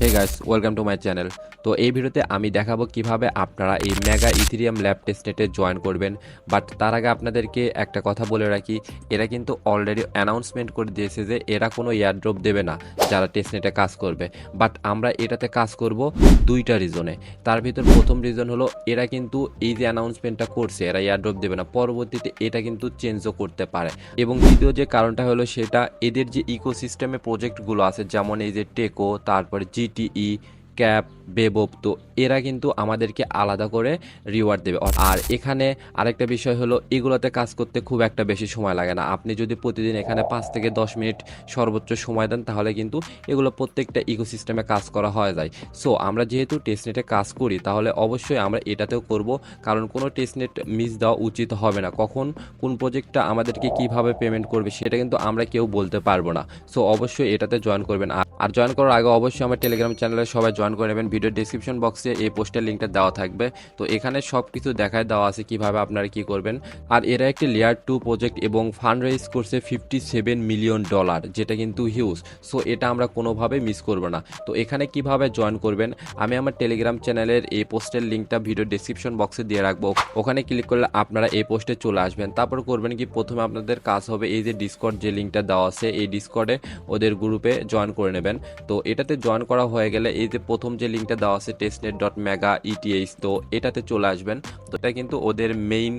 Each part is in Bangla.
Hey guys welcome to my channel তো এই ভিডিওতে আমি দেখাবো কীভাবে আপনারা এই মেগা ইথিরিয়াম ল্যাব টেস্টনেটে জয়েন করবেন। বাট তার আগে আপনাদেরকে একটা কথা বলে রাখি, এরা কিন্তু অলরেডি অ্যানাউন্সমেন্ট করে দিয়েছে যে এরা কোনো এয়ারড্রপ দেবে না যারা টেস্টনেটে কাজ করবে। বাট আমরা এটাতে কাজ করব দুইটা রিজনে তার ভিতর প্রথম রিজন হলো, এরা কিন্তু এই যে অ্যানাউন্সমেন্টটা করছে, এরা এয়ারড্রপ দেবে না। পরবর্তীতে এটা কিন্তু চেঞ্জও করতে পারে। এবং দ্বিতীয় যে কারণটা হলো সেটা এদের যে ইকোসিস্টেমে প্রজেক্টগুলো আছে, যেমন এই যে টেকো তারপরে PTE ক্যাপ বেবব, তো এরা কিন্তু আমাদেরকে আলাদা করে রিওয়ার্ড দেবে। আর এখানে আরেকটা বিষয় হলো, এগুলোতে কাজ করতে খুব একটা বেশি সময় লাগে না। আপনি যদি প্রতিদিন এখানে পাঁচ থেকে দশ মিনিট সর্বোচ্চ সময় দেন, তাহলে কিন্তু এগুলো প্রত্যেকটা ইকোসিস্টেমে কাজ করা হয়ে যায়। সো আমরা যেহেতু টেস্টনেটে কাজ করি, তাহলে অবশ্যই আমরা এটাতেও করব, কারণ কোনো টেস্টনেট মিস দেওয়া উচিত হবে না। কখন কোন প্রজেক্টটা আমাদেরকে কীভাবে পেমেন্ট করবে, সেটা কিন্তু আমরা কেউ বলতে পারব না। সো অবশ্যই এটাতে জয়েন করবেন। আর- জয়েন করার আগে অবশ্যই আমার টেলিগ্রাম চ্যানেলে সবাই জয়েন করে নেবেন। ভিডিও ডিসক্রিপশন বক্সে এই পোস্টের লিঙ্কটা দেওয়া থাকবে। তো এখানে সব কিছু দেখায় দেওয়া আছে কীভাবে আপনারা কি করবেন। আর এরা একটি লেয়ার টু প্রজেক্ট এবং ফান্ড রেজ করছে ফিফটি সেভেন মিলিয়ন ডলার যেটা কিন্তু হিউজ সো এটা আমরা কোনোভাবে মিস করব না। তো এখানে কীভাবে জয়েন করবেন, আমি আমার টেলিগ্রাম চ্যানেলের এই পোস্টের লিঙ্কটা ভিডিও ডিসক্রিপশন বক্সে দিয়ে রাখব। ওখানে ক্লিক করলে আপনারা এই পোস্টে চলে আসবেন। তারপর করবেন কি, প্রথমে আপনাদের কাজ হবে এই যে ডিসকর্ড যে লিঙ্কটা দেওয়া আছে, এই ডিসকর্ডে ওদের গ্রুপে জয়েন করে নেবেন। তো এটাতে জয়েন করা হয়ে গেলে এই যে প্রথম যে লিঙ্কটা দেওয়া আছে টেস্টনেট ডট মেগা ইটিএইচ তো এটাতে চলে আসবেন। তো এটা কিন্তু ওদের মেইন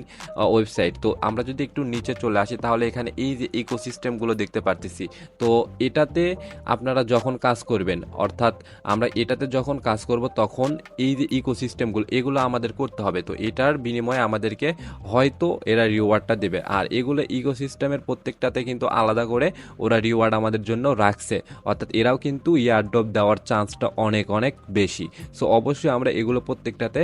ওয়েবসাইট তো আমরা যদি একটু নিচে চলে আসি, তাহলে এখানে এই যে ইকোসিস্টেমগুলো দেখতে পারতেছি। তো এটাতে আপনারা যখন কাজ করবেন, অর্থাৎ আমরা এটাতে যখন কাজ করব, তখন এই যে ইকোসিস্টেমগুলো এগুলো আমাদের করতে হবে। তো এটার বিনিময়ে আমাদেরকে হয়তো এরা রিওয়ার্ডটা দেবে। আর এগুলো ইকোসিস্টেমের প্রত্যেকটাতে কিন্তু আলাদা করে ওরা রিওয়ার্ড আমাদের জন্য রাখছে। অর্থাৎ এরাও কিন্তু ইয়ারড্রপ দেওয়ার চান্সটা অনেক অনেক বেশি। সো অবশ্যই আমরা এগুলো প্রত্যেকটাতে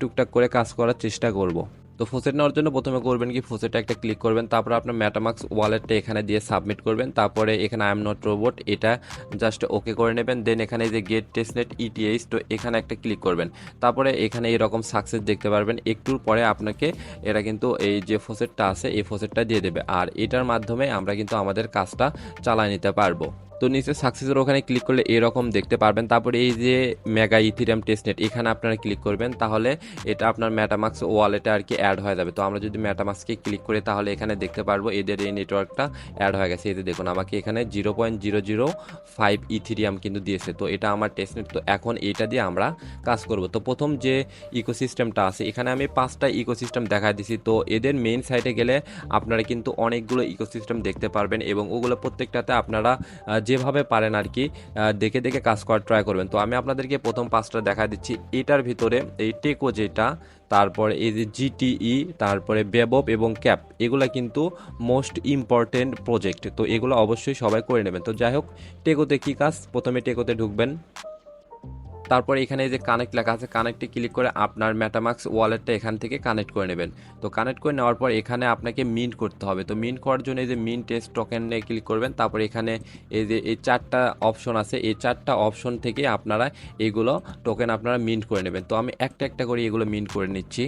টুকটাক করে কাজ করার চেষ্টা করব। তো ফোসেট নেওয়ার জন্য প্রথমে করবেন কি ফোসেটটা একটা ক্লিক করবেন, তারপর আপনার ম্যাটামাক্স ওয়ালেটটা এখানে দিয়ে সাবমিট করবেন, তারপরে এখানে আই এম নট রোবট এটা জাস্ট ওকে করে নেবেন দেন এখানে যে গেট টেস্টনেট ইটিএইচ তো এখানে একটা ক্লিক করবেন। তারপরে এখানে এরকম সাকসেস দেখতে পারবেন একটুর পরে আপনাকে এরা কিন্তু এই যে ফোসেটটা আছে, এই ফোসেটটা দিয়ে দেবে। আর এটার মাধ্যমে আমরা কিন্তু আমাদের কাজটা চালায় নিতে পারব। তো নিচে সাকসেসের ওখানে ক্লিক করলে এরকম দেখতে পারবেন। তারপরে এই যে মেগা ইথিরিয়াম টেস্টনেট এখানে আপনারা ক্লিক করবেন। তাহলে এটা আপনার ম্যাটামাক্স ওয়ালেটে আর কি অ্যাড হয়ে যাবে। তো আমরা যদি ম্যাটামাক্সকে ক্লিক করি, তাহলে এখানে দেখতে পারব এদের এই নেটওয়ার্কটা অ্যাড হয়ে গেছে। যে দেখুন, আমাকে এখানে zero point zero zero five ethereum কিন্তু দিয়েছে। তো এটা আমার টেস্টনেট তো এখন এটা দিয়ে আমরা কাজ করব। তো প্রথম যে ইকোসিস্টেমটা আছে, এখানে আমি পাঁচটা ইকোসিস্টেম দেখা দিছি। তো এদের মেইন সাইটে গেলে আপনারা কিন্তু অনেকগুলো ইকোসিস্টেম দেখতে পারবেন এবং ওগুলো প্রত্যেকটাতে আপনারা যেভাবে পারেন আর কি দেখে দেখে কাজ করার ট্রাই করবেন। তো আমি আপনাদেরকে প্রথম পাঁচটা দেখা দিচ্ছি। এটার ভিতরে এই টেকো যেটা, তারপরে এই যে জিটিই তারপরে বেবব এবং ক্যাপ এগুলো কিন্তু মোস্ট ইম্পর্টেন্ট প্রজেক্ট তো এগুলো অবশ্যই সবাই করে নেবেন। তো যাই হোক, টেকোতে কী কাজ? প্রথমে টেকোতে ঢুকবেন। তারপর এখানে এই যে কানেক্ট লেখা আছে কানেক্টে ক্লিক করে আপনার ম্যাটামাক্স ওয়ালেটটা এখান থেকে কানেক্ট করে নেবেন। তো কানেক্ট করে নেওয়ার পর এখানে আপনাকে মিন্ট করতে হবে। তো মিন্ট করার জন্য এই যে মিন্ট টেস্ট টোকেনে ক্লিক করবেন, তারপর এখানে এই যে এই চারটা অপশন আছে, এই চারটা অপশন থেকে আপনারা এগুলো টোকেন আপনারা মিন্ট করে নেবেন। তো আমি একটা একটা করে এগুলো মিন্ট করে নিচ্ছি।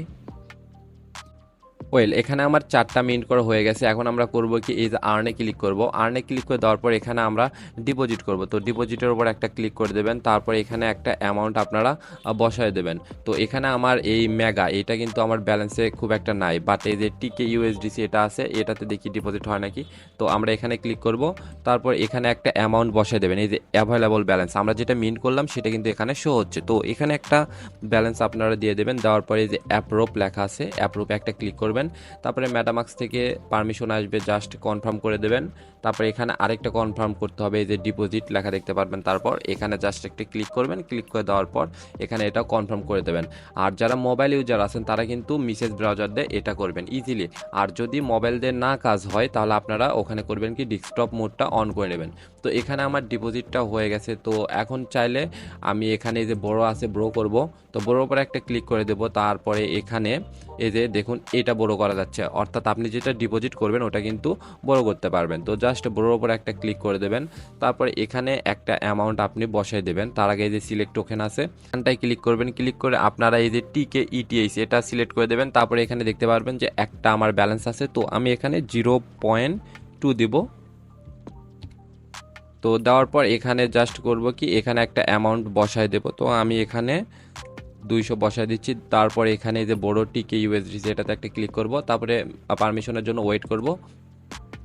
ওয়েল এখানে আমার চারটা মিনিট করে হয়ে গেছে। এখন আমরা করব কি, এই যে আর্নে ক্লিক করব। আর্নে ক্লিক করে দেওয়ার পর এখানে আমরা ডিপোজিট করব। তো ডিপোজিটের উপর একটা ক্লিক করে দেবেন। তারপর এখানে একটা অ্যামাউন্ট আপনারা বসায় দেবেন। তো এখানে আমার এই মেগা এটা কিন্তু আমার ব্যালেন্সে খুব একটা নাই। বাট এই যে টিকে ইউএসডিসি এটা আছে, এটাতে দেখি ডিপোজিট হয় নাকি। তো আমরা এখানে ক্লিক করব। তারপর এখানে একটা অ্যামাউন্ট বসায় দেবেন। এই যে অ্যাভেলেবল ব্যালেন্স আমরা যেটা মিন করলাম সেটা কিন্তু এখানে শো হচ্ছে। তো এখানে একটা ব্যালেন্স আপনারা দিয়ে দেবেন। দেওয়ার পরে এই যে অ্যাপ্রোপ লেখা আছে অ্যাপ্রোপে একটা ক্লিক করবেন। তারপরে ম্যাটামাক্স থেকে পারমিশন আসবে জাস্ট কনফার্ম করে দেবেন। তারপরে এখানে আরেকটা কনফার্ম করতে হবে, এই যে ডিপোজিট লেখা দেখতে পারবেন। তারপর এখানে জাস্ট একটা ক্লিক করবেন। ক্লিক করে দেওয়ার পর এখানে এটা কনফার্ম করে দেবেন। আর যারা মোবাইল ইউজার আছেন, তারা কিন্তু মেসেজ ব্রাউজার দিয়ে এটা করবেন ইজিলি আর যদি মোবাইল দিয়ে না কাজ হয়, তাহলে আপনারা ওখানে করবেন কি ডেস্কটপ মোডটা অন করে নেবেন। তো এখানে আমার ডিপোজিটটা হয়ে গেছে। তো এখন চাইলে আমি এখানে যে বড় আছে ব্রো করব। তো বড় উপরে একটা ক্লিক করে দেব। তারপরে এখানে এই যে দেখুন, এটা বড় করা যাচ্ছে। অর্থাৎ আপনি যেটা ডিপোজিট করবেন, ওটা কিন্তু বড় করতে পারবেন। তো জাস্ট বড়োর উপর একটা ক্লিক করে দেবেন। তারপরে এখানে একটা অ্যামাউন্ট আপনি বসাই দেবেন। তার আগে এই যে সিলেক্ট টোকেন আছে, এখানটায় ক্লিক করবেন। ক্লিক করে আপনারা এই যে টিকে ইটিএইচ এটা সিলেক্ট করে দেবেন। তারপরে এখানে দেখতে পারবেন যে একটা আমার ব্যালেন্স আছে। তো আমি এখানে জিরো পয়েন্ট টু দিব। তো দেওয়ার পর এখানে জাস্ট করব কি, এখানে একটা অ্যামাউন্ট বসায় দেবো। তো আমি এখানে দুইশো বসায় দিচ্ছি। তারপর এখানে যে বড় টিকে ইউএসডিসি এটাতে একটা ক্লিক করব। তারপরে পারমিশনের জন্য ওয়েট করব।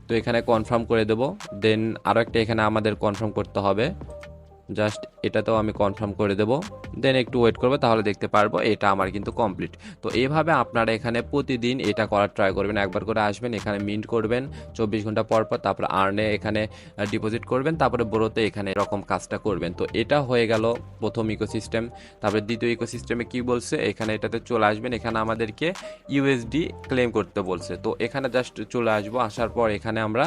তো এখানে কনফার্ম করে দেবো। দেন আরও একটা এখানে আমাদের কনফার্ম করতে হবে। জাস্ট এটাতেও আমি কনফার্ম করে দেব। দেন একটু ওয়েট করব, তাহলে দেখতে পারব এটা আমার কিন্তু কমপ্লিট তো এইভাবে আপনারা এখানে প্রতিদিন এটা করার ট্রাই করবেন। একবার করে আসবেন, এখানে মিন্ট করবেন, চব্বিশ ঘণ্টা পর পর তারপর আর্নে এখানে ডিপোজিট করবেন, তারপরে বড়োতে এখানে এরকম কাজটা করবেন। তো এটা হয়ে গেল প্রথম ইকোসিস্টেম তারপরে দ্বিতীয় ইকোসিস্টেমে কি বলছে? এখানে এটাতে চলে আসবেন, এখানে আমাদেরকে ইউএসডি ক্লেম করতে বলছে। তো এখানে জাস্ট চলে আসব, আসার পর এখানে আমরা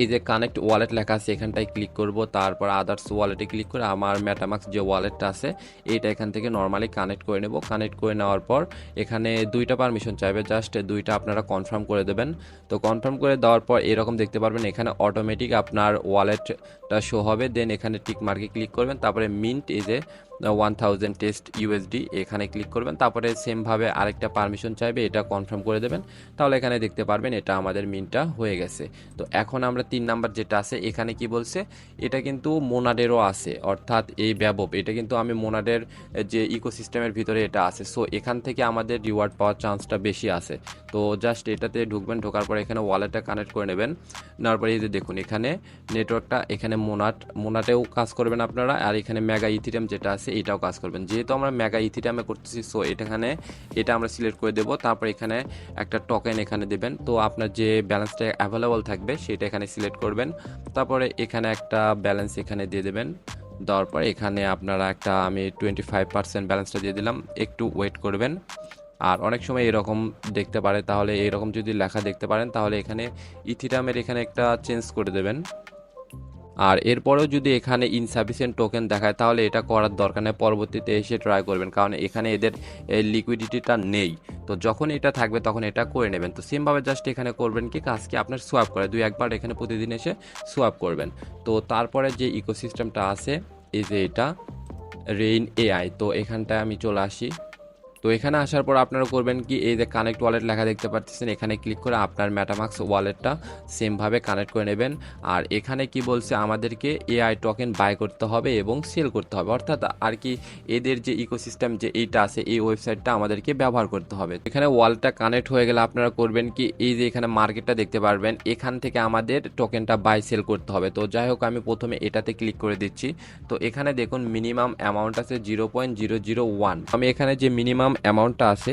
এই যে কানেক্ট ওয়ালেট লেখা আছে, এখানটায় ক্লিক করব, তারপর আদার্স ওয়ালেটে ক্লিক করে আমার ম্যাটামাক্স যে ওয়ালেটটা আছে এটা এখান থেকে নর্মালি কানেক্ট করে নেব। কানেক্ট করে নেওয়ার পর এখানে দুইটা পারমিশন চাইবে। জাস্ট দুইটা আপনারা কনফার্ম করে দেবেন। তো কনফার্ম করে দেওয়ার পর এরকম দেখতে পারবেন, এখানে অটোমেটিক আপনার ওয়ালেটটা শো হবে। দেন এখানে টিক মার্কে ক্লিক করবেন। তারপরে মিন্ট এই যে ওয়ান থাউজেন্ড টেস্ট ইউএসডি এখানে ক্লিক করবেন, তারপরে সেমভাবে আরেকটা পারমিশন চাইবে, এটা কনফার্ম করে দেবেন। তাহলে এখানে দেখতে পারবেন এটা আমাদের মিনটা হয়ে গেছে। তো এখন আমরা তিন নাম্বার যেটা আছে, এখানে কি বলছে? এটা কিন্তু মোনাডেরও আছে, অর্থাৎ এই ব্যবব এটা কিন্তু আমি মোনাডের যে ইকোসিস্টেমের ভিতরে এটা আছে। সো এখান থেকে আমাদের রিওয়ার্ড পাওয়ার চান্সটা বেশি আছে। তো জাস্ট এটাতে ঢুকবেন, ঢোকার পর এখানে ওয়ালেটটা কানেক্ট করে নেবেন। নেওয়ার পরে এই যে দেখুন, এখানে নেটওয়ার্কটা এখানে মোনাট মোনাটেও কাজ করবেন আপনারা। আর এখানে মেগা ইথিরিয়াম যেটা আছে এটাও কাজ করবেন। যেহেতু আমরা মেগা ইথিরিয়ামে করতেছি সো এখানে এটা আমরা সিলেক্ট করে দেবো। তারপর এখানে একটা টোকেন এখানে দেবেন। তো আপনার যে ব্যালেন্সটা অ্যাভেলেবল থাকবে, সেটা এখানে সিলেক্ট করবেন। তারপরে এখানে একটা ব্যালেন্স এখানে দিয়ে দেবেন। দেওয়ার পর এখানে আপনারা একটা, আমি টোয়েন্টি ফাইভ পার্সেন্ট ব্যালেন্সটা দিয়ে দিলাম। একটু ওয়েট করবেন। আর অনেক সময় এরকম দেখতে পারে, তাহলে এরকম যদি লেখা দেখতে পারেন, তাহলে এখানে ইথিরামের এখানে একটা চেঞ্জ করে দেবেন। আর এরপরেও যদি এখানে ইনসাফিসিয়েন্ট টোকেন দেখায়, তাহলে এটা করার দরকার নেই। পরবর্তীতে এসে ট্রাই করবেন, কারণ এখানে এদের লিকুইডিটিটা নেই। তো যখন এটা থাকবে, তখন এটা করে নেবেন। তো সেমভাবে জাস্ট এখানে করবেন কি, কাজকে আপনার সোয়াপ করে। দুই একবার এখানে প্রতিদিন এসে সোয়াপ করবেন। তো তারপরে যে ইকোসিস্টেমটা আছে, এই যে এটা রেইন এআই তো এখানটায় আমি চলে আসি। তো এখানে আসার পর আপনারা করবেন কি, এই যে কানেক্ট ওয়ালেট লেখা দেখতে পাচ্ছেন এখানে ক্লিক করে আপনার ম্যাটামাক্স ওয়ালেটটা সেমভাবে কানেক্ট করে নেবেন। আর এখানে কি বলছে, আমাদেরকে এআই টোকেন বাই করতে হবে এবং সেল করতে হবে। অর্থাৎ আর কি এদের যে ইকোসিস্টেম যে এইটা আছে, এই ওয়েবসাইটটা আমাদেরকে ব্যবহার করতে হবে। এখানে ওয়ালটা কানেক্ট হয়ে গেলে আপনারা করবেন কি, এই যে এখানে মার্কেটটা দেখতে পারবেন, এখান থেকে আমাদের টোকেনটা বাই সেল করতে হবে। তো যাই হোক, আমি প্রথমে এটাতে ক্লিক করে দিচ্ছি। তো এখানে দেখুন মিনিমাম অ্যামাউন্ট আছে zero point zero zero one আমি এখানে যে মিনিমাম অ্যামাউন্টটা আছে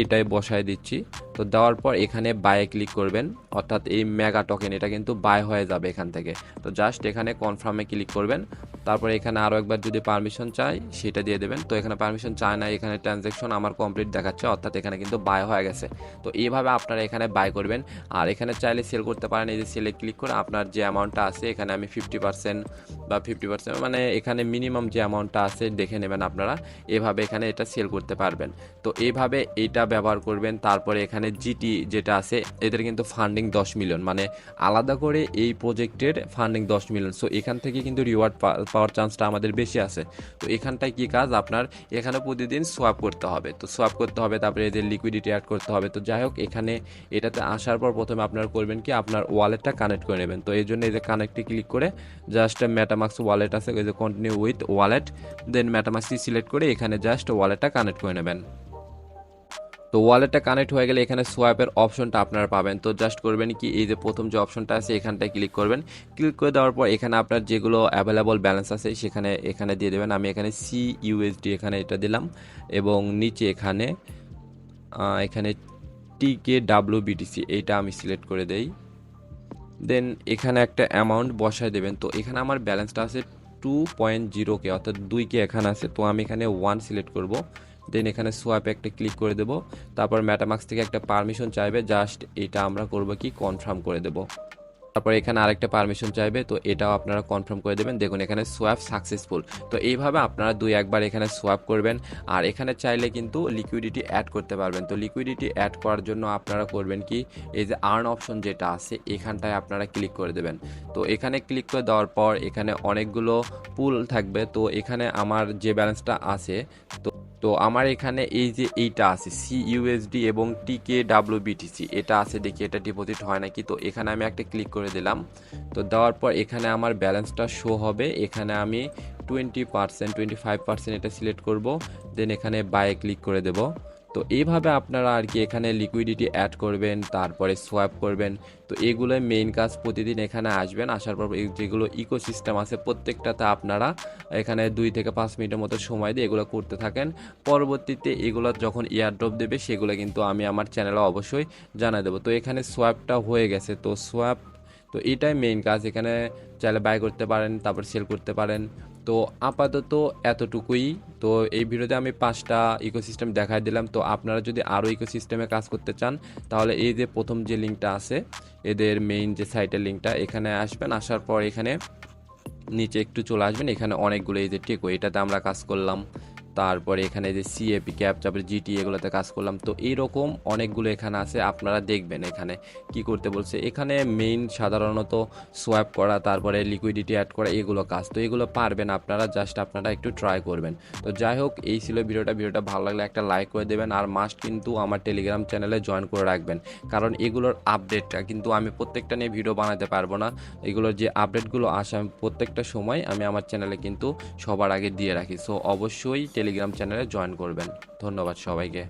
এটাই বসায় দিচ্ছি। তো দেওয়ার পর এখানে বায়ে ক্লিক করবেন। অর্থাৎ এই মেগা টোকেন এটা কিন্তু বাই হয়ে যাবে এখান থেকে। তো জাস্ট এখানে কনফার্মে ক্লিক করবেন। তারপরে এখানে আরও একবার যদি পারমিশন চাই, সেটা দিয়ে দেবেন। তো এখানে পারমিশন চায় না এখানে ট্রানজ্যাকশন আমার কমপ্লিট দেখাচ্ছে, অর্থাৎ এখানে কিন্তু বাই হয়ে গেছে। তো এইভাবে আপনারা এখানে বাই করবেন। আর এখানে চাইলে সেল করতে পারেন, এই যে সেলে ক্লিক করে আপনার যে অ্যামাউন্টটা আছে, এখানে আমি ফিফটি পার্সেন্ট বা ফিফটি পার্সেন্ট মানে এখানে মিনিমাম যে অ্যামাউন্টটা আছে, দেখে নেবেন আপনারা। এভাবে এখানে এটা সেল করতে পারবেন। তো এইভাবে এটা ব্যবহার করবেন। তারপরে এখানে জিটি যেটা আছে, এদের কিন্তু ফান্ডিং দশ মিলিয়ন মানে আলাদা করে এই প্রজেক্টের ফান্ডিং দশ মিলিয়ন সো এখান থেকে কিন্তু রিওয়ার্ড পাওয়ার চান্সটা আমাদের বেশি আছে। তো এখানটায় কি কাজ? আপনার এখানে প্রতিদিন সোয়াপ করতে হবে। তো সোয়াপ করতে হবে, তারপরে এদের লিকুইডিটি অ্যাড করতে হবে। তো যাই হোক, এখানে এটাতে আসার পর প্রথমে আপনারা করবেন কি? আপনার ওয়ালেটটা কানেক্ট করে নেবেন। তো এই জন্য এই যে কানেক্টে ক্লিক করে জাস্ট ম্যাটামাক্স ওয়ালেট আছে, ওই যে কন্টিনিউ উইথ ওয়ালেট দেন ম্যাটামাক্সটি সিলেক্ট করে এখানে জাস্ট ওয়ালেটটা কানেক্ট করে নেবেন। তো ওয়ালেটটা কানেক্ট হয়ে গেলে এখানে সোয়াপের অপশনটা আপনারা পাবেন। তো জাস্ট করবেন কি, এই যে প্রথম যে অপশনটা আছে, এখানটায় ক্লিক করবেন। ক্লিক করে দেওয়ার পর এখানে আপনার যেগুলো অ্যাভেলেবল ব্যালেন্স আছে, সেখানে, এখানে দিয়ে দেবেন। আমি এখানে সি ইউএসডি এখানে এটা দিলাম এবং নিচে এখানে এখানে টি কে ডাব্লিউ বিটিসি এইটা আমি সিলেক্ট করে দেই। দেন এখানে একটা অ্যামাউন্ট বসায় দেবেন। তো এখানে আমার ব্যালেন্সটা আছে টু পয়েন্ট জিরো কে অর্থাৎ দুই কে এখানে আছে। তো আমি এখানে ওয়ান সিলেক্ট করব। দেন এখানে সোয়াপে একটা ক্লিক করে দেব। তারপর ম্যাটামাক্স থেকে একটা পারমিশন চাইবে জাস্ট এটা আমরা করব কি কনফার্ম করে দেব। তারপর এখানে আরেকটা পারমিশন চাইবে, তো এটাও আপনারা কনফার্ম করে দেবেন। দেখুন, এখানে সোয়াপ সাকসেসফুল তো এইভাবে আপনারা দুই একবার এখানে সোয়াপ করবেন, আর এখানে চাইলে কিন্তু লিকুইডিটি অ্যাড করতে পারবেন। তো লিকুইডিটি অ্যাড করার জন্য আপনারা করবেন কি, এই যে আর্ন অপশন যেটা আছে, এখানটায় আপনারা ক্লিক করে দেবেন। তো এখানে ক্লিক করে দেওয়ার পর এখানে অনেকগুলো পুল থাকবে। তো এখানে আমার যে ব্যালেন্সটা আছে, তো তো আমার এখানে এই যে এইটা আছে সি ইউএসডি এবং টিকে ডাব্লিউ বিটিসি এটা আছে দেখি এটা ডিপোজিট হয় নাকি? তো এখানে আমি একটা ক্লিক করে দিলাম। তো দেওয়ার পর এখানে আমার ব্যালেন্সটা শো হবে। এখানে আমি twenty percent twenty five percent এটা সিলেক্ট করব। দেন এখানে বায়ে ক্লিক করে দেব। তো এইভাবে আপনারা আর কি এখানে লিকুইডিটি অ্যাড করবেন, তারপরে সোয়াপ করবেন। তো এগুলোই মেইন কাজ প্রতিদিন এখানে আসবেন, আসার পর যেগুলো ইকোসিস্টেম আছে প্রত্যেকটাতে আপনারা এখানে দুই থেকে পাঁচ মিনিটের মতো সময় দিয়ে এগুলো করতে থাকেন। পরবর্তীতে এগুলো যখন এয়ারড্রপ দেবে, সেগুলো কিন্তু আমি আমার চ্যানেলে অবশ্যই জানাই দেবো। তো এখানে সোয়াপটা হয়ে গেছে। তো সোয়াপ তো এটাই মেইন কাজ। এখানে চাইলে বাই করতে পারেন, তারপর সেল করতে পারেন। তো আপাতত এতটুকুই। তো এই ভিডিওতে আমি পাঁচটা ইকোসিস্টেম দেখাই দিলাম। তো আপনারা যদি আরও ইকোসিস্টেমে কাজ করতে চান, তাহলে এই যে প্রথম যে লিঙ্কটা আছে, এদের মেইন যে সাইটের লিঙ্কটা, এখানে আসবেন। আসার পর এখানে নিচে একটু চলে আসবেন। এখানে অনেকগুলো এই যে টেকো এটাতে আমরা কাজ করলাম। তারপরে এখানে যে সিএপি ক্যাপ তারপরে জিটি এগুলোতে কাজ করলাম। তো এইরকম অনেকগুলো এখানে আছে, আপনারা দেখবেন এখানে কি করতে বলছে। এখানে মেইন সাধারণত সোয়াপ করা, তারপরে লিকুইডিটি অ্যাড করা, এগুলো কাজ। তো এগুলো পারবেন আপনারা জাস্ট আপনারা একটু ট্রাই করবেন। তো যাই হোক, এই ছিল ভিডিওটা। ভিডিওটা ভালো লাগলে একটা লাইক করে দেবেন, আর মাস্ট কিন্তু আমার টেলিগ্রাম চ্যানেলে জয়েন করে রাখবেন। কারণ এগুলোর আপডেটটা কিন্তু আমি প্রত্যেকটা নিয়ে ভিডিও বানাতে পারব না। এগুলোর যে আপডেটগুলো আসে, আমি প্রত্যেকটা সময় আমি আমার চ্যানেলে কিন্তু সবার আগে দিয়ে রাখি। সো অবশ্যই টেলিগ্রাম চ্যানেলে জয়েন করবেন। ধন্যবাদ সবাইকে।